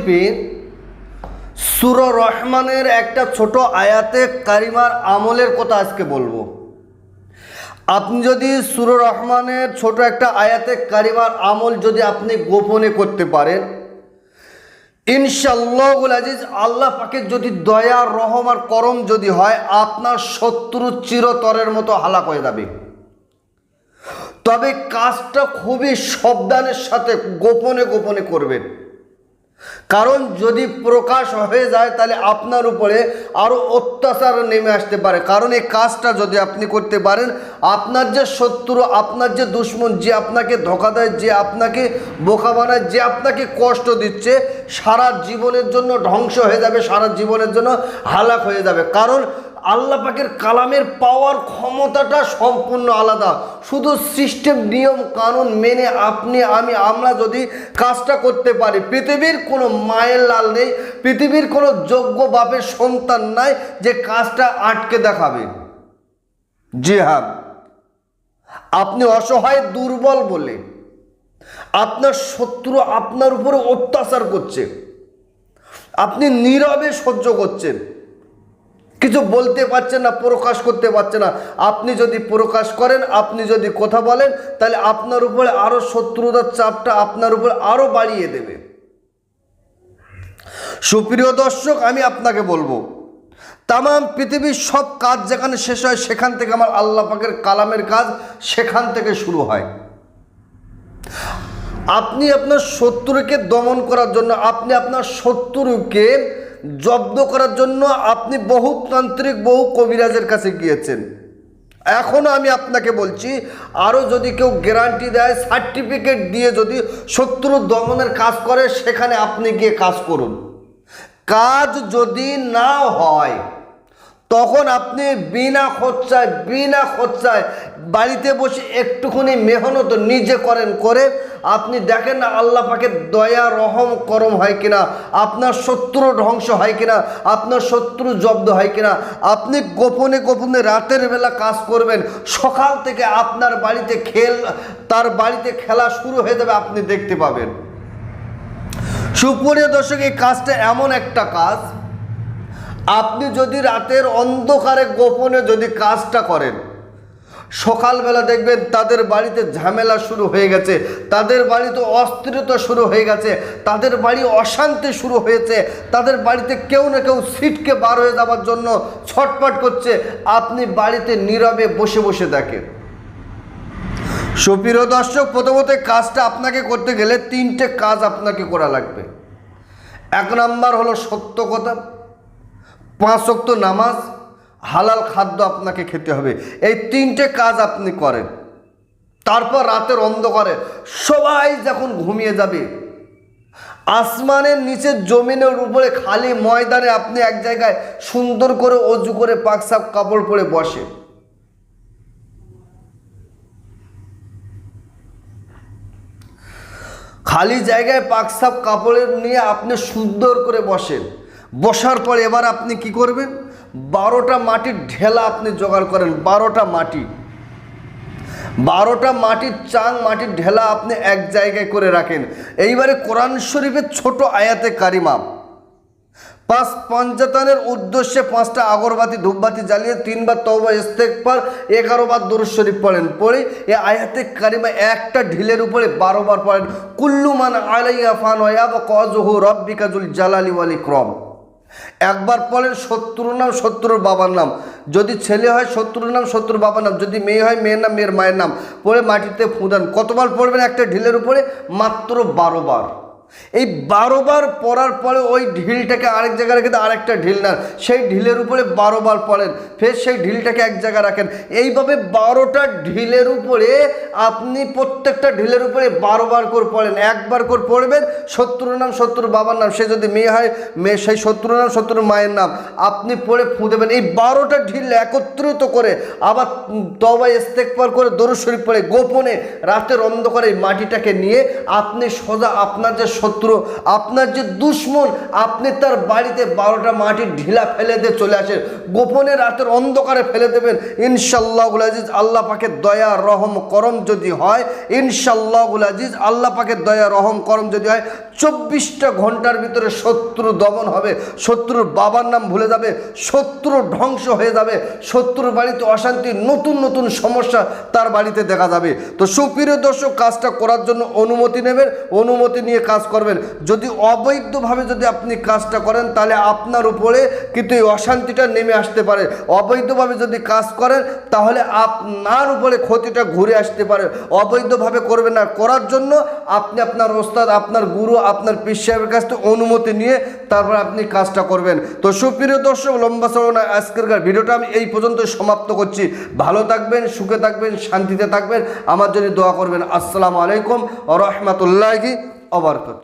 শরীফে সুর রহমানের একটা ছোট আয়াতে কারিমার আমলের কথা আজকে বলব। আপনি যদি সুর রহমানের ছোট একটা আয়াতে কারিমার আমল যদি আপনি গোপনে করতে পারেন ইনশাল্লাহুল আজিজ আল্লাহ পাকে যদি দয়া, রহম আর করম যদি হয়, আপনার শত্রু চিরতরের মতো হালাক হয়ে যাবে। তবে কাজটা খুবই সাবধানের সাথে গোপনে গোপনে করবেন। কারণ যদি প্রকাশ হয়ে যায়, তাহলে আপনার উপরে আরও অত্যাচার নেমে আসতে পারে। কারণ এই কাজটা যদি আপনি করতে পারেন, আপনার যে শত্রু, আপনার যে দুশ্মন, যে আপনাকে ধোকা দেয়, যে আপনাকে বোকা বানায়, যে আপনাকে কষ্ট দিচ্ছে, সারা জীবনের জন্য ধ্বংস হয়ে যাবে, সারা জীবনের জন্য হালাক হয়ে যাবে। কারণ আল্লাহ পাকের কালামের পাওয়ার ক্ষমতাটা সম্পূর্ণ আলাদা। শুধু সিস্টেম, নিয়ম, কানুন মেনে আপনি, আমি, আমরা যদি কাজটা করতে পারি, পৃথিবীর কোনো মায়ের লাল নেই, পৃথিবীর কোনো যোগ্য বাপের সন্তান নাই যে কাজটা আটকে দেখাবে। জি হ্যাঁ। আপনি অসহায়, দুর্বল বলে আপনার শত্রু আপনার উপরে অত্যাচার করছে। আপনি নীরবে সহ্য করছেন। কিছু বলতে পারছেন না, প্রকাশ করতে পারছে না। আপনি যদি প্রকাশ করেন, আপনি যদি কথা বলেন, তাহলে আপনার উপরে আরও শত্রুতার চাপটা আপনার উপরে আরও বাড়িয়ে দেবে। সুপ্রিয় দর্শক, আমি আপনাকে বলব তাম পৃথিবীর সব কাজ যেখানে শেষ হয়, সেখান থেকে আমার আল্লাহ পাকের কালামের কাজ সেখান থেকে শুরু হয়। আপনি আপনার শত্রুকে দমন করার জন্য, আপনি আপনার শত্রুকে জব্দ করার জন্য আপনি বহু তান্ত্রিক, বহু কবিরাজের কাছে গিয়েছেন। এখনও আমি আপনাকে বলছি আরও যদি কেউ গ্যারান্টি দেয় সার্টিফিকেট দিয়ে যদি শত্রু দমনের কাজ করে, সেখানে আপনি গিয়ে কাজ করুন। কাজ যদি না হয় তখন আপনি বিনা খরচায় বিনা খরচায় বাড়িতে বসে একটুখানি মেহনত নিজে করেন করে আপনি দেখেন না আল্লাহ পাকের দয়া, রহম, করম হয় কিনা, আপনার শত্রু ধ্বংস হয় কিনা, আপনার শত্রু জব্দ হয় কিনা, আপনি গোপনে গোপনে রাতের বেলা কাজ করবেন, সকাল থেকে আপনার বাড়িতে খেল, তার বাড়িতে খেলা শুরু হয়ে যাবে, আপনি দেখতে পাবেন। সুপ্রিয় দর্শক, এই কাজটা এমন একটা কাজ আপনি যদি রাতের অন্ধকারে গোপনে যদি কাজটা করেন, সকালবেলা দেখবেন তাদের বাড়িতে ঝামেলা শুরু হয়ে গেছে, তাদের বাড়িতে অস্থিরতা শুরু হয়ে গেছে, তাদের বাড়ি অশান্তি শুরু হয়েছে, তাদের বাড়িতে কেউ না কেউ সিটকে বার হয়ে যাওয়ার জন্য ছটপট করছে, আপনি বাড়িতে নীরবে বসে বসে দেখেন। সুপ্রিয় দর্শক, প্রথমত কাজটা আপনাকে করতে গেলে তিনটে কাজ আপনাকে করা লাগবে। এক নাম্বার হলো সত্য কথা পাঁচ শক্ত নামাজ, হালাল খাদ্য আপনাকে খেতে হবে। এই তিনটে কাজ আপনি করেন। তারপর রাতের অন্ধকারে সবাই যখন ঘুমিয়ে যাবে, আসমানের নিচে জমিনের উপরে খালি ময়দানে আপনি এক জায়গায় সুন্দর করে অজু করে পাকসাপ কাপড় পরে বসে। খালি জায়গায় পাকসাপ কাপড়ের নিয়ে আপনি সুন্দর করে বসেন। বসার পর এবার আপনি কি করবেন? বারোটা মাটির ঢেলা আপনি জোগাড় করেন, বারোটা মাটি। বারোটা মাটির চাং, মাটির ঢেলা আপনি এক জায়গায় করে রাখেন। এইবারে কোরআন শরীফের ছোট আয়াতে কারিমা। পাঁচ পঞ্চাতনের উদ্দেশ্যে পাঁচটা আগরবাতি, ধূপবাতি জ্বালিয়ে তিনবার তওবা ইস্তেকবার এগারো বার দরুদ শরীফ পড়েন। পড়ে এ আয়াতে কারিমা একটা ঢিলের উপরে বারো বার পড়েন কুল্লুমান আলাইয়া ফান ওয়াব কজহু রব্বিকাজুল জালালি ওয়াল ইকরম। একবার পড়েন শত্রুর নাম, শত্রুর বাবার নাম। যদি ছেলে হয় শত্রুর নাম, শত্রুর বাবার নাম। যদি মেয়ে হয় মেয়ের নাম, মেয়ের মায়ের নাম। পড়ে মাটিতে ফুদান। কতবার পড়বেন একটা ঢিলের উপরে? মাত্র বারো বার। এই বারোবার পড়ার পরে ওই ঢিলটাকে আরেক জায়গায় রেখে আরেকটা ঢিল নেন। সেই ঢিলের উপরে বারোবার পড়েন, ফের সেই ঢিলটাকে এক জায়গায় রাখেন। এইভাবে বারোটা ঢিলের উপরে আপনি প্রত্যেকটা ঢিলের উপরে বারোবার করে পড়েন। একবার করে পড়বেন, শত্রুর নাম শত্রুর বাবার নাম। সে যদি মেয়ে হয়, মেয়ে সেই শত্রুর নাম, শত্রুর মায়ের নাম। আপনি পড়ে ফুঁ দেবেন। এই বারোটা ঢিল একত্রিত করে, আবার তবাই ইস্তেকবার করে দরুদ শরীফ পড়ে, গোপনে রাতের অন্ধকারে মাটিটাকে নিয়ে আপনি সোজা আপনার যে শত্রু, আপনার যে দুশ্মন, আপনি তার বাড়িতে বারোটা মাটির ঢিলা ফেলে দিয়ে চলে আসেন। গোপনে রাতের অন্ধকারে ফেলে দেবেন। ইনশাল্লাহুল আজিজ, আল্লাহ পাকের দয়া, রহম, করম যদি হয় ইনশাল্লাহুল আজিজ, আল্লাহ পাকের দয়া, রহম, করম যদি হয়, চব্বিশটা ঘণ্টার ভিতরে শত্রু দমন হবে। শত্রুর বাবার নাম ভুলে যাবে, শত্রু ধ্বংস হয়ে যাবে, শত্রুর বাড়িতে অশান্তি, নতুন নতুন সমস্যা তার বাড়িতে দেখা যাবে। তো সুপ্রিয় দর্শক, কাজটা করার জন্য অনুমতি নেবেন। অনুমতি নিয়ে কাজ করবেন। যদি অবৈধভাবে যদি আপনি কাজটা করেন, তাহলে আপনার উপরে কিন্তু এই অশান্তিটা নেমে আসতে পারে। অবৈধভাবে যদি কাজ করেন, তাহলে আপনার উপরে ক্ষতিটা ঘুরে আসতে পারে। অবৈধভাবে করবেন না। করার জন্য আপনি আপনার ওস্তাদ, আপনার গুরু, আপনার পীর সাহেবের কাছ থেকে অনুমতি নিয়ে তারপর আপনি কাজটা করবেন। তো সুপ্রিয় দর্শক, লম্বা না আজকেরকার ভিডিওটা আমি এই পর্যন্ত সমাপ্ত করছি। ভালো থাকবেন, সুখে থাকবেন, শান্তিতে থাকবেন। আমার জন্য দোয়া করবেন। আসসালামু আলাইকুম রহমতুল্লাহি অবরকাত